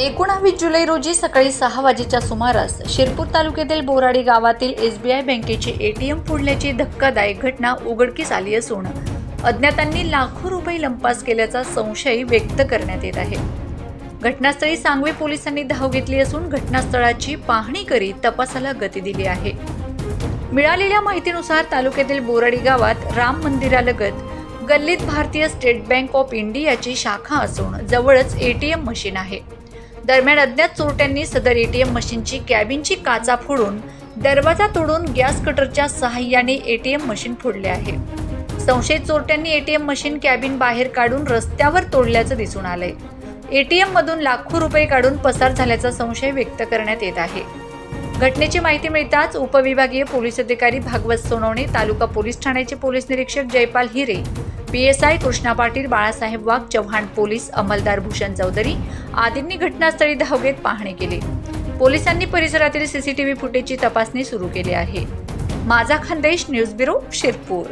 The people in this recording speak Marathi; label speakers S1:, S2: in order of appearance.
S1: एकोणावीस जुलै रोजी सकाळी सहा वाजेच्या सुमारास शिरपूर तालुक्यातील बोराडी गावातील एस बी आय बँकेचे एटीएम फोडल्याची धक्कादायक घटना उघडकीस आली असून अज्ञातांनी लाखो रुपये लंपास केल्याचा संशय व्यक्त करण्यात येत आहे. घटनास्थळी सांगवी पोलिसांनी धाव घेतली असून घटनास्थळाची पाहणी करीत तपासाला गती दिली आहे. मिळालेल्या माहितीनुसार तालुक्यातील बोराडी गावात राम मंदिरालगत गल्लीत भारतीय स्टेट बँक ऑफ इंडियाची शाखा असून जवळच एटीएम मशीन आहे. दरम्यान अज्ञात चोरट्यांनी सदर एटीएम मशीनची कॅबिनची काचा फोडून दरवाजा तोडून गॅस कटरच्या सहाय्याने एटीएम मशीन फोडले आहे. संशयित चोरट्यांनी एटीएम मशीन कॅबिन बाहेर काढून रस्त्यावर तोडल्याचं दिसून आलंय. एटीएम मधून लाखो रुपये काढून पसार झाल्याचा संशय व्यक्त करण्यात येत आहे. घटनेची माहिती मिळताच उपविभागीय पोलीस अधिकारी भागवत सोनवणे तालुका पोलीस ठाण्याचे पोलीस निरीक्षक Jaypal Hire P S I Krishna Patil Balasaheb Wagh Chavan police अंमलदार Bhushan Chaudhari आदींनी घटनास्थळी धाव घेत पाहणी केली. पोलिसांनी परिसरातील सीसीटीव्ही फुटेजची तपासणी सुरू केली आहे. माझा खानदेश न्यूज ब्युरो शिरपूर.